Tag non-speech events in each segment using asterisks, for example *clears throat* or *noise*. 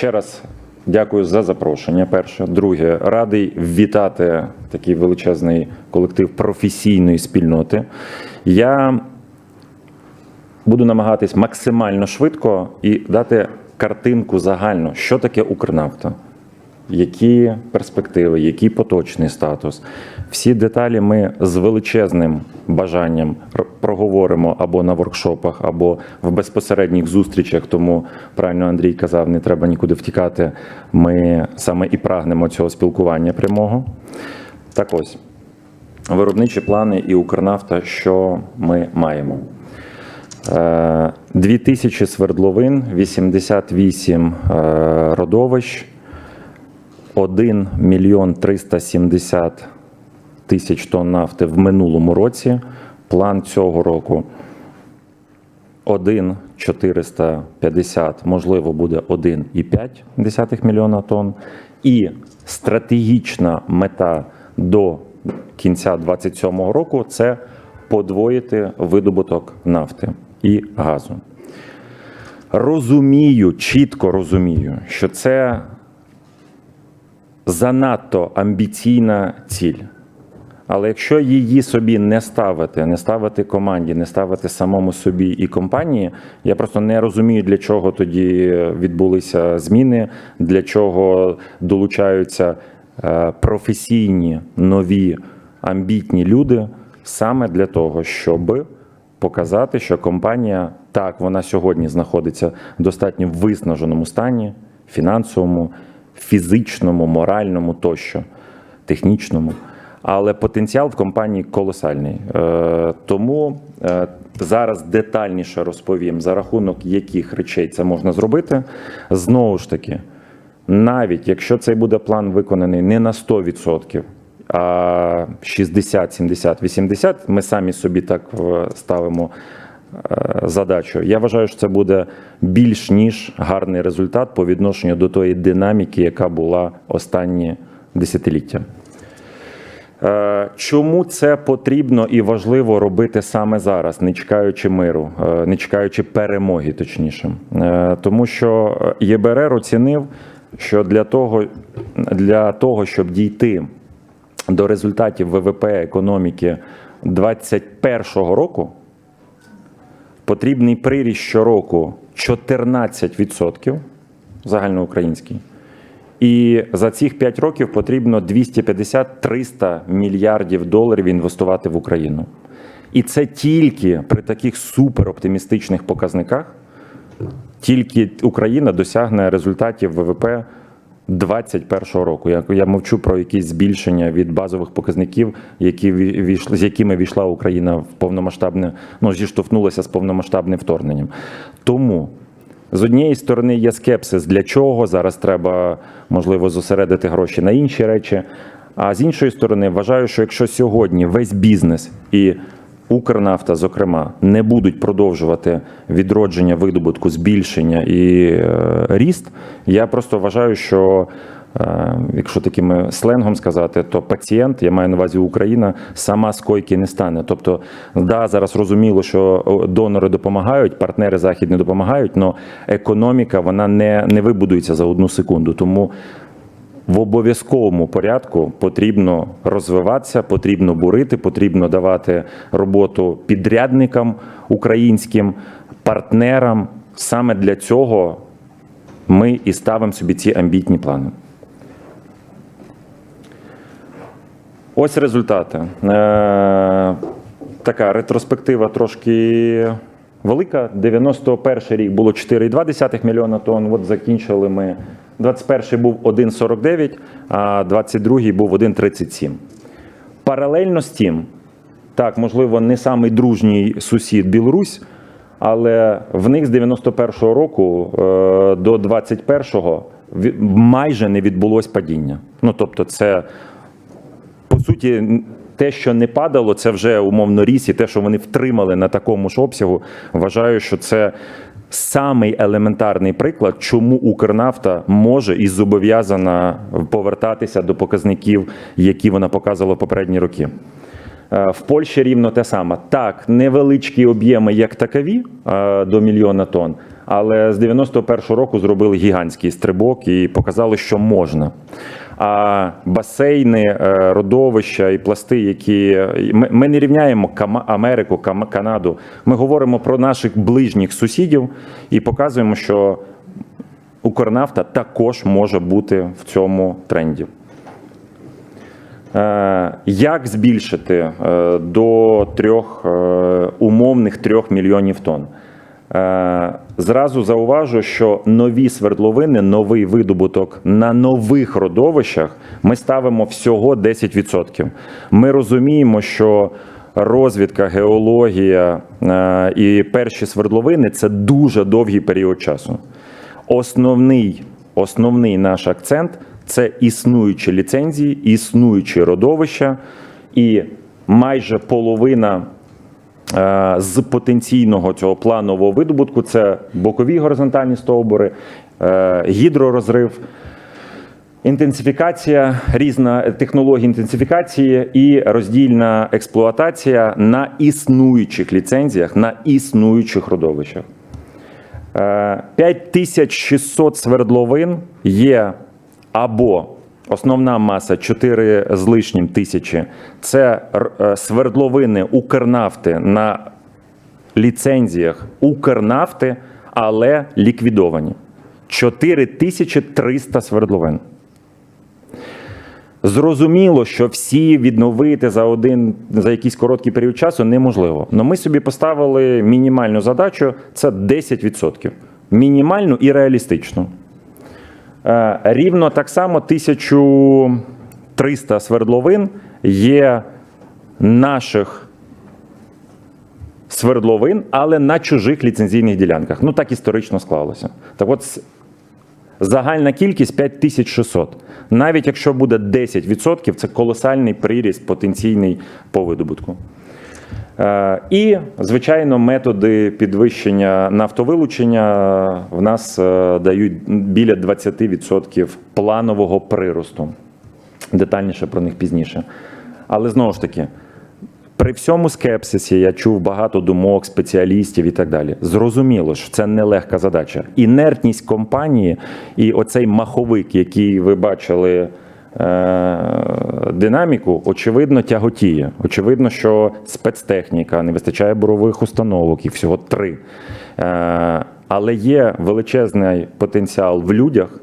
ще раз дякую за запрошення. Перше, друге, радий вітати такий величезний колектив професійної спільноти. Я буду намагатись максимально швидко і дати картинку загально, що таке Укрнафта, які перспективи, який поточний статус. Всі деталі ми з величезним бажанням проговоримо або на воркшопах, або в безпосередніх зустрічах. Тому правильно Андрій казав, не треба нікуди втікати. Ми саме і прагнемо цього спілкування прямого. Так ось, виробничі плани і Укрнафта, що ми маємо. Е, 2000 свердловин, 88 е, родовищ, 1 мільйон 370 тисяч тонн нафти в минулому році. План цього року 1 450, можливо, буде 1,5 мільйона тонн. І стратегічна мета до кінця 2027 року це подвоїти видобуток нафти і газу. Розумію, чітко розумію, що це занадто амбіційна ціль. Але якщо її собі не ставити, не ставити команді, не ставити самому собі і компанії, я просто не розумію, для чого тоді відбулися зміни, для чого долучаються е, професійні, нові, амбітні люди, саме для того, щоб показати, що компанія так, вона сьогодні знаходиться в достатньо виснаженому стані, фінансовому, фізичному, моральному тощо, технічному. Але потенціал в компанії колосальний. Е, Тому е, зараз детальніше розповім, за рахунок яких речей це можна зробити. Знову ж таки, навіть якщо цей буде план виконаний не на 100%, а 60, 70, 80, ми самі собі так е, ставимо задачу. Я вважаю, що це буде більш ніж гарний результат по відношенню до тої динаміки, яка була останні десятиліття. Е, Чому це потрібно і важливо робити саме зараз, не чекаючи миру, е, не чекаючи перемоги, точніше, Е, тому що ЄБРР оцінив, що для того, для того, щоб дійти до результатів ВВП економіки 2021 року, потрібний приріст щороку 14% загальноукраїнський. І за цих 5 років потрібно 250-300 мільярдів доларів інвестувати в Україну. І це тільки при таких супероптимістичних показниках, тільки Україна досягне результатів ВВП 2021 року. Я, я мовчу про якісь збільшення від базових показників, які ві- війшли, з якими війшла Україна в повномасштабне, ну зіштовхнулася з повномасштабним вторгненням. Тому з однієї сторони є скепсис, для чого зараз треба можливо зосередити гроші на інші речі. А з іншої сторони, вважаю, що якщо сьогодні весь бізнес і Укрнафта, зокрема, не будуть продовжувати відродження видобутку, збільшення і е, ріст, я просто вважаю, що якщо таким сленгом сказати, то пацієнт, я маю на увазі Україна, сама з койки не стане. Тобто, да, зараз розуміло, що донори допомагають, партнери західні допомагають, але економіка вона не, не вибудується за одну секунду. Тому в обов'язковому порядку потрібно розвиватися, потрібно бурити, потрібно давати роботу підрядникам українським, партнерам. Саме для цього ми і ставимо собі ці амбітні плани. Ось результати. Е, така ретроспектива трошки велика. 91 рік було 4,2 мільйона тонн. От закінчили ми. 21-й був 1,49, а 22-й був 1,37. Паралельно з тим, так, можливо, не самий дружній сусід Білорусь, але в них з 91-го року е, до 21-го майже не відбулось падіння. Ну тобто, це по суті, те, що не падало, це вже умовно ріс, і те, що вони втримали на такому ж обсягу, вважаю, що це самий елементарний приклад, чому Укрнафта може і зобов'язана повертатися до показників, які вона показувала в попередні роки. Е, В Польщі рівно те саме. Так, невеличкі об'єми як такові е, до мільйона тонн, Але з 91-го року зробили гігантський стрибок і показали, що можна. А басейни, е, родовища і пласти, які ми, ми не рівняємо Америку, Канаду. Ми говоримо про наших ближніх сусідів і показуємо, що Укрнафта також може бути в цьому тренді. Е, Як збільшити е, до трьох е, умовних трьох мільйонів тонн? Зразу зауважу, що нові свердловини, новий видобуток на нових родовищах ми ставимо всього 10%. Ми розуміємо, що розвідка, геологія е, і перші свердловини це дуже довгий період часу. Основний, основний наш акцент це існуючі ліцензії, існуючі родовища, і майже половина з потенційного цього планового видобутку це бокові горизонтальні стовбури, е, гідророзрив. Інтенсифікація, різна технологія інтенсифікації і роздільна експлуатація на існуючих ліцензіях, на існуючих родовищах. Е, 5600 свердловин є або основна маса 4 з лишнім тисячі це е, свердловини Укрнафти на ліцензіях Укрнафти, але ліквідовані. 4300 свердловин. Зрозуміло, що всі відновити за один за якийсь короткий період часу неможливо. Але ми собі поставили мінімальну задачу це 10%. Мінімальну і реалістичну. Е, Рівно так само 1300 свердловин є наших свердловин, але на чужих ліцензійних ділянках. Ну так історично склалося. Так от Загальна кількість 5600. Навіть якщо буде 10%, це колосальний приріст потенційний по видобутку. Е, І, звичайно, методи підвищення нафтовилучення в нас е, дають біля 20% планового приросту. Детальніше про них пізніше. Але знову ж таки, при всьому скепсисі я чув багато думок, спеціалістів і так далі. Зрозуміло, що це нелегка задача. Інертність компанії і оцей маховик, який ви бачили. Е, Динаміку, очевидно, тяготіє. Очевидно, що спецтехніка, не вистачає бурових установок, їх всього три. Е, Але є величезний потенціал в людях,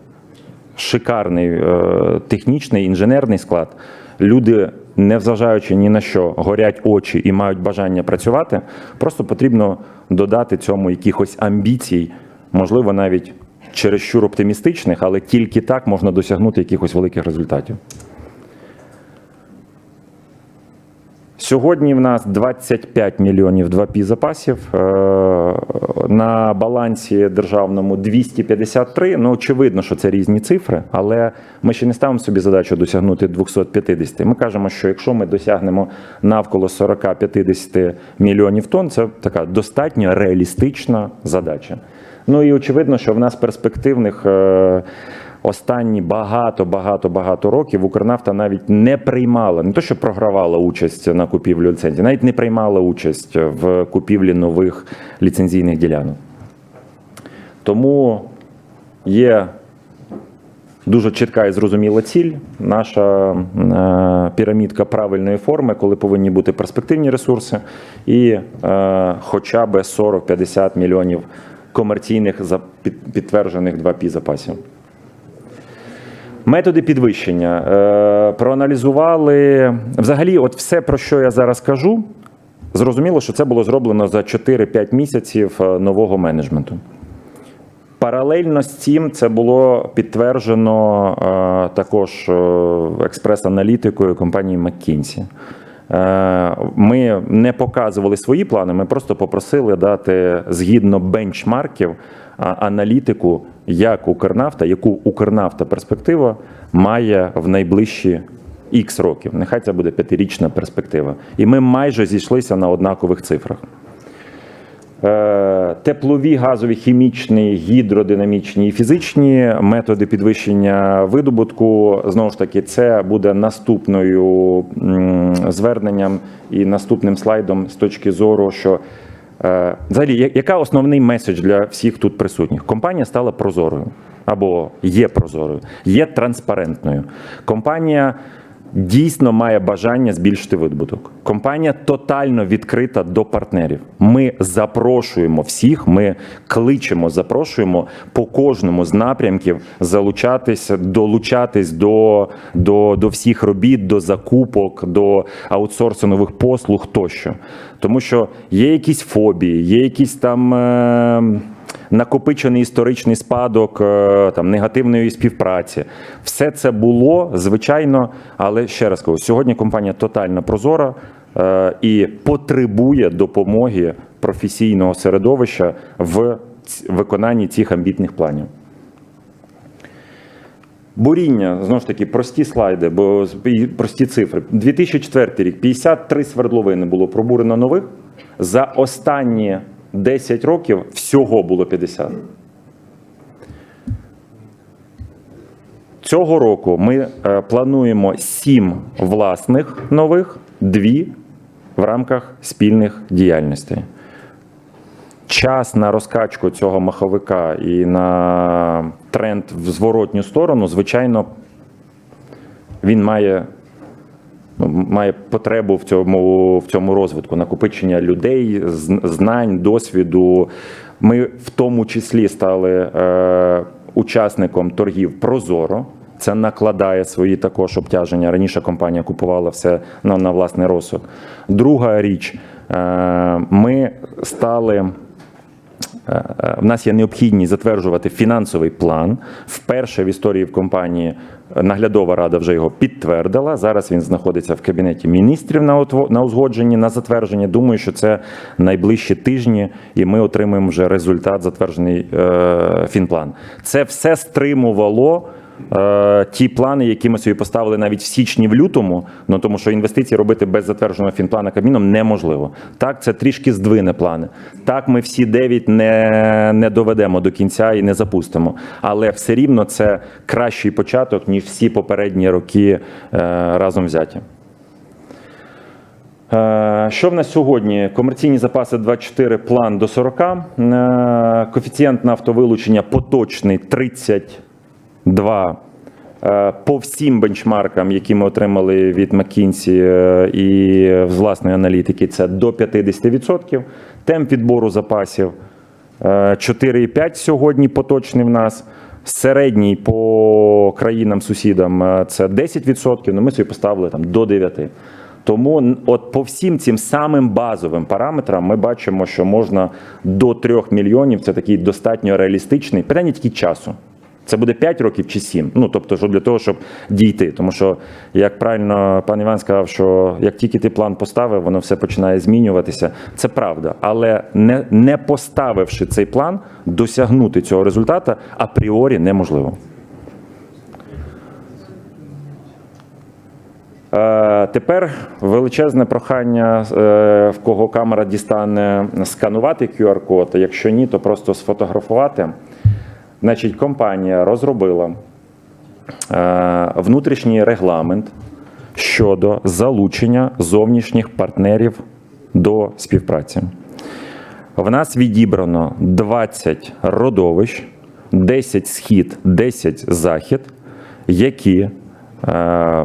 шикарний е, технічний інженерний склад. Люди, не зважаючи ні на що, горять очі і мають бажання працювати. Просто потрібно додати цьому якихось амбіцій, можливо, навіть чересчур оптимістичних, але тільки так можна досягнути якихось великих результатів. Сьогодні в нас 25 мільйонів 2P запасів. Е, На балансі державному 253. Ну, очевидно, що це різні цифри, але ми ще не ставимо собі задачу досягнути 250. Ми кажемо, що якщо ми досягнемо навколо 40-50 мільйонів тонн, це така достатньо реалістична задача. Ну і очевидно, що в нас перспективних. е, Останні багато, багато, багато років Укрнафта навіть не приймала, не то що програвала участь на купівлю ліцензій, навіть не приймала участь в купівлі нових ліцензійних ділянок. Тому є дуже чітка і зрозуміла ціль. Наша е, пірамідка правильної форми, коли повинні бути перспективні ресурси, і е, хоча б 40-50 мільйонів комерційних підтверджених 2P запасів. Методи підвищення. Е, проаналізували взагалі, от все, про що я зараз кажу, зрозуміло, що це було зроблено за 4-5 місяців е, нового менеджменту. Паралельно з цим це було підтверджено е, також експрес-аналітикою компанії McKinsey. Е, Ми не показували свої плани, ми просто попросили дати згідно бенчмарків аналітику, як Укрнафта, яку Укрнафта перспектива має в найближчі X років. Нехай це буде п'ятирічна перспектива. І ми майже зійшлися на однакових цифрах. Е, Теплові, газові, хімічні, гідродинамічні і фізичні методи підвищення видобутку. Знову ж таки, це буде наступною зверненням і наступним слайдом з точки зору, що Е, Взагалі, яка основний меседж для всіх тут присутніх? Компанія стала прозорою або є прозорою, є транспарентною. Компанія дійсно має бажання збільшити видобуток. Компанія тотально відкрита до партнерів. Ми запрошуємо всіх, ми кличемо, запрошуємо по кожному з напрямків залучатися, долучатись до, до, до всіх робіт, до закупок, до аутсорсингових послуг тощо. Тому що є якісь фобії, є якісь там. Е- накопичений історичний спадок е, там негативної співпраці. Все це було звичайно, але ще раз кажу, сьогодні компанія тотально прозора е, і потребує допомоги професійного середовища в виконанні цих амбітних планів. Буріння, знову ж таки, прості слайди, бо прості цифри. 2004 рік 53 свердловини було пробурено нових. За останні 10 років всього було 50. Цього року ми е, плануємо 7 власних нових, 2 в рамках спільних діяльностей. Час на розкачку цього маховика і на тренд в зворотню сторону, звичайно, він має, має потребу в цьому, в цьому розвитку, накопичення людей, знань, досвіду. Ми в тому числі стали е, учасником торгів Прозоро. Це накладає свої також обтяження. Раніше компанія купувала все на, на власний розсуд. Друга річ, е, ми стали. Е, В нас є необхідність затверджувати фінансовий план. Вперше в історії в компанії наглядова рада вже його підтвердила. Зараз він знаходиться в кабінеті міністрів на узгодженні, на затвердженні. Думаю, що це найближчі тижні, і ми отримаємо вже результат затверджений е, фінплан. Це все стримувало. Е, Ті плани, які ми собі поставили навіть в січні, в лютому, ну тому що інвестиції робити без затвердженого фінплана Кабміном неможливо. Так, це трішки здвине плани. Так, ми всі дев'ять не, не доведемо до кінця і не запустимо. Але все рівно це кращий початок, ніж всі попередні роки е, разом взяті. Е, Що в нас сьогодні? Комерційні запаси 24, план до 40. Е, Коефіцієнт нафтовилучення поточний 32. Е, По всім бенчмаркам, які ми отримали від McKinsey е, і з власної аналітики, це до 50%. Темп відбору запасів е, 4,5 сьогодні поточний в нас. Середній по країнам-сусідам е, це 10%, ну ми собі поставили там до 9%. Тому от по всім цим самим базовим параметрам ми бачимо, що можна до 3 мільйонів. Це такий достатньо реалістичний. Питання тільки часу. Це буде 5 років чи 7. Ну тобто, що для того, щоб дійти. Тому що, як правильно пан Іван сказав, що як тільки ти план поставив, воно все починає змінюватися. Це правда. Але не, не поставивши цей план, досягнути цього результата апріорі неможливо. Е, Тепер величезне прохання, е, в кого камера дістане сканувати QR-код. Якщо ні, то просто сфотографувати. Значить, компанія розробила е, внутрішній регламент щодо залучення зовнішніх партнерів до співпраці. В нас відібрано 20 родовищ, 10 схід, 10 захід, які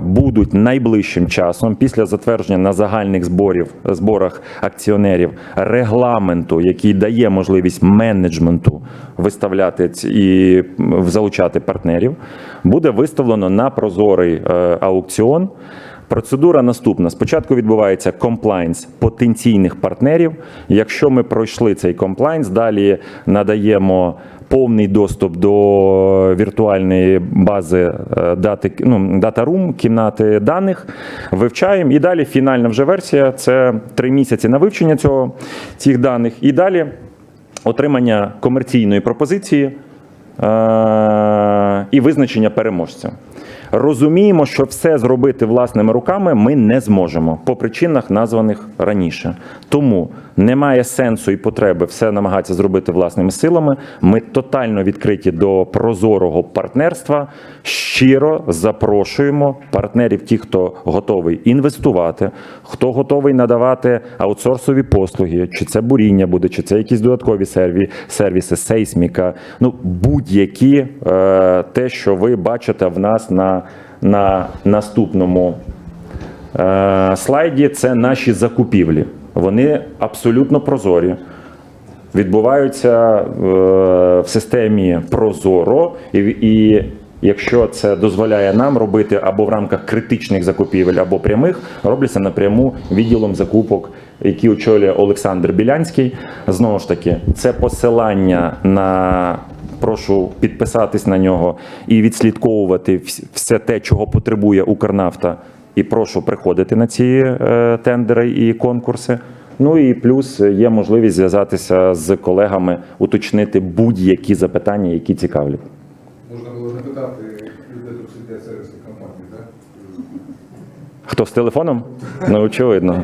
будуть найближчим часом після затвердження на загальних зборів, зборах акціонерів регламенту, який дає можливість менеджменту виставляти і залучати партнерів, буде виставлено на прозорий е, аукціон. Процедура наступна: спочатку відбувається комплайнс потенційних партнерів. Якщо ми пройшли цей комплайнс, далі надаємо повний доступ до віртуальної бази е, дати, ну, дата-рум, кімнати даних, вивчаємо. І далі фінальна вже версія це три місяці на вивчення цього, цих даних. І далі отримання комерційної пропозиції е- і визначення переможця. Розуміємо, що все зробити власними руками ми не зможемо по причинах, названих раніше. Тому немає сенсу і потреби все намагатися зробити власними силами. Ми тотально відкриті до прозорого партнерства. Щиро запрошуємо партнерів, ті, хто готовий інвестувати, хто готовий надавати аутсорсові послуги, чи це буріння буде, чи це якісь додаткові серві, сервіси, сейсміка. Ну будь-які е, те, що ви бачите в нас на, на наступному е, слайді, це наші закупівлі. Вони абсолютно прозорі. Відбуваються е, в системі Прозоро, і, і якщо це дозволяє нам робити або в рамках критичних закупівель, або прямих, робляться напряму відділом закупок, який очолює Олександр Білянський. Знову ж таки, це посилання на прошу підписатись на нього і відслідковувати все те, чого потребує Укрнафта. І прошу приходити на ці е, тендери і конкурси. Ну і плюс є можливість зв'язатися з колегами, уточнити будь-які запитання, які цікавлять. Можна було запитати, людей до сидять сервісних компанії, так? Хто з телефоном? Ну, очевидно.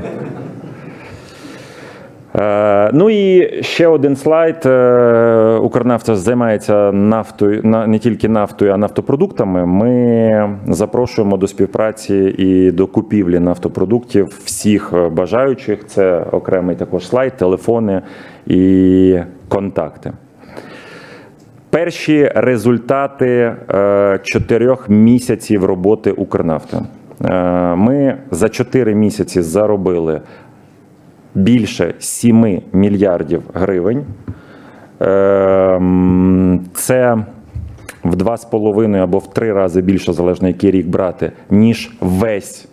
Е, Ну і ще один слайд. Е, Укрнафта займається нафтою, не тільки нафтою, а нафтопродуктами. Ми запрошуємо до співпраці і до купівлі нафтопродуктів всіх бажаючих. Це окремий також слайд, телефони і контакти. Перші результати е, чотирьох місяців роботи Укрнафти. Ми за чотири місяці заробили більше 7 мільярдів гривень. Е, Це в два з половиною або в три рази більше, залежно який рік брати, ніж весь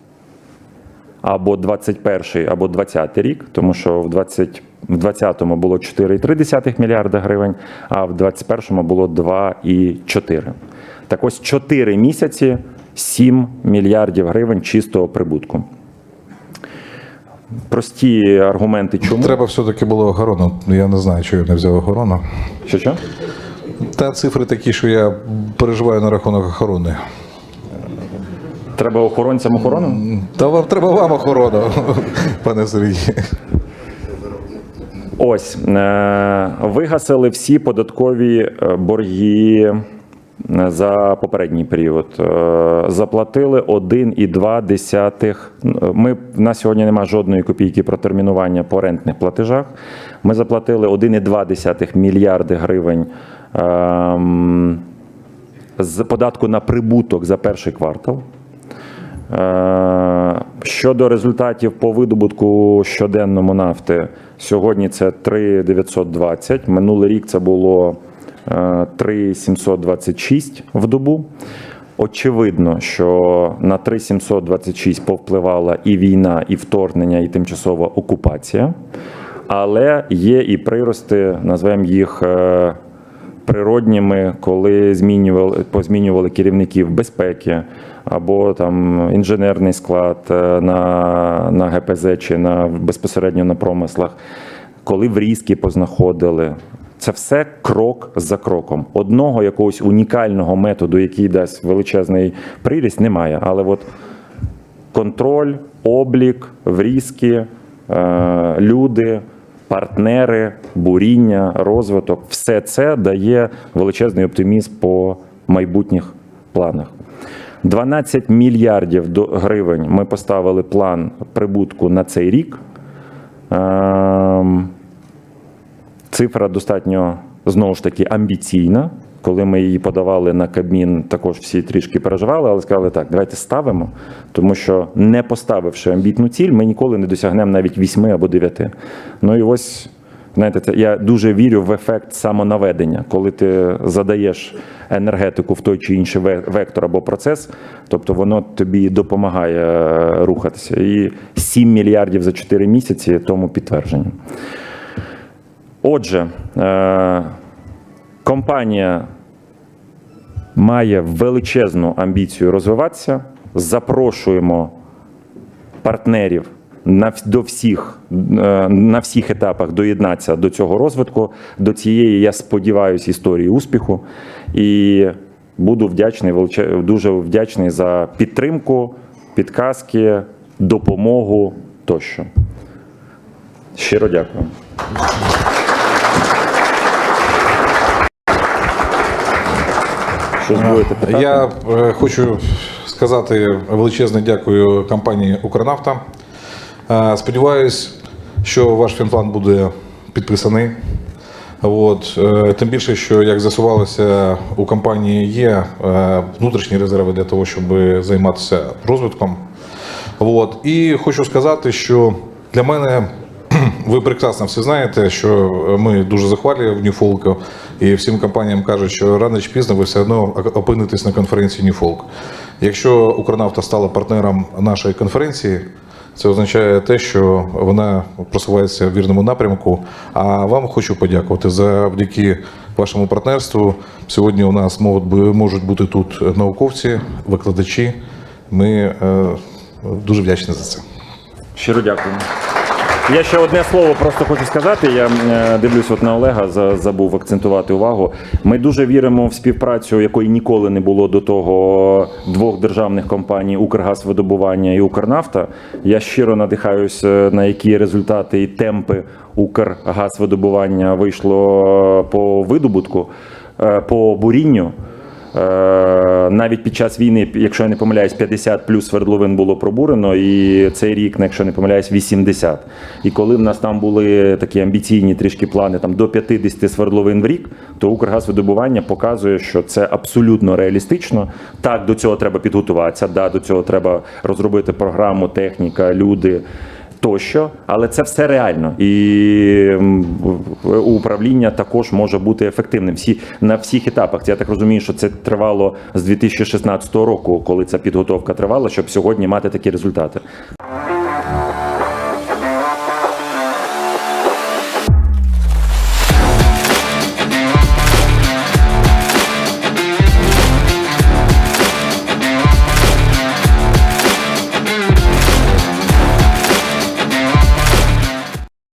або 21 або 20 рік, тому що в 20 в 20-му було 4,3 мільярда гривень, а в 21-му було 2,4. Так ось 4 місяці 7 мільярдів гривень чистого прибутку. Прості аргументи, чому Треба все-таки було охорону. Я не знаю, чого я не взяв охорону. що що? Та цифри такі, що я переживаю на рахунок охорони. Треба охоронцям охорону? Та вам треба вам охорона, пане Сергій. Ось е, вигасили всі податкові е, борги за попередній період. Е, Заплатили 1,2. Ми на сьогодні немає жодної копійки протермінування по рентних платежах. Ми заплатили 1,2 мільярди гривень. ем, з податку на прибуток за перший квартал. Е, Щодо результатів по видобутку щоденному нафти, сьогодні це 3,920. Минулий рік це було 3,726 в добу. Очевидно, що на 3,726 повпливала і війна, і вторгнення, і тимчасова окупація. Але є і прирости, назвемо їх е, природніми, коли змінювали, позмінювали керівників безпеки або там інженерний склад е, на, на ГПЗ чи на безпосередньо на промислах, коли врізки познаходили. Це все крок за кроком. Одного якогось унікального методу, який дасть величезний приріст, немає. Але от контроль, облік, врізки, е, люди, партнери, буріння, розвиток все це дає величезний оптимізм по майбутніх планах. 12 мільярдів гривень ми поставили план прибутку на цей рік. Ем, Цифра достатньо знову ж таки амбіційна. Коли ми її подавали на Кабмін, також всі трішки переживали, але сказали так, давайте ставимо, тому що не поставивши амбітну ціль, ми ніколи не досягнемо навіть 8 або 9. Ну і ось, знаєте, це я дуже вірю в ефект самонаведення, коли ти задаєш енергетику в той чи інший вектор або процес, тобто воно тобі допомагає е, рухатися. І 7 мільярдів за 4 місяці тому підтвердження. Отже, е, компанія має величезну амбіцію розвиватися. Запрошуємо партнерів на, до всіх, е, на всіх етапах доєднатися до цього розвитку, до цієї, я сподіваюся, історії успіху. І буду вдячний, дуже вдячний за підтримку, підказки, допомогу тощо. Щиро дякую. Що будете питати? Я е, хочу сказати величезне дякую компанії Укрнафта. Е, Сподіваюсь, що ваш фінплан буде підписаний. От, е, тим більше, що як з'ясувалося, у компанії є е, внутрішні резерви для того, щоб займатися розвитком. От. І хочу сказати, що для мене *clears throat* ви прекрасно всі знаєте, що ми дуже захвалюємо Ньюфолку, і всім компаніям кажуть, що рано чи пізно ви все одно опинитесь на конференції Ньюфолк. Якщо Укрнафта стала партнером нашої конференції, це означає те, що вона просувається в вірному напрямку. А вам хочу подякувати завдяки вашому партнерству. Сьогодні у нас можуть бу- можуть бути тут науковці, викладачі. Ми е, дуже вдячні за це. Щиро дякую. Я ще одне слово просто хочу сказати. Я е, дивлюсь от на Олега, за- забув акцентувати увагу. Ми дуже віримо в співпрацю, якої ніколи не було до того двох державних компаній Укргазвидобування і Укрнафта. Я щиро надихаюсь, е, на які результати і темпи Укргазвидобування вийшло по видобутку, е, по бурінню. Е, Навіть під час війни, якщо я не помиляюсь, 50 плюс свердловин було пробурено, і цей рік, якщо не помиляюсь, 80. І коли в нас там були такі амбіційні трішки плани там до 50 свердловин в рік, то Укргазвидобування показує, що це абсолютно реалістично. Так, до цього треба підготуватися, да, до цього треба розробити програму, техніка, люди. Тощо, але це все реально, і управління також може бути ефективним. Всі на всіх етапах. Я так розумію, що це тривало з 2016 року, коли ця підготовка тривала, щоб сьогодні мати такі результати.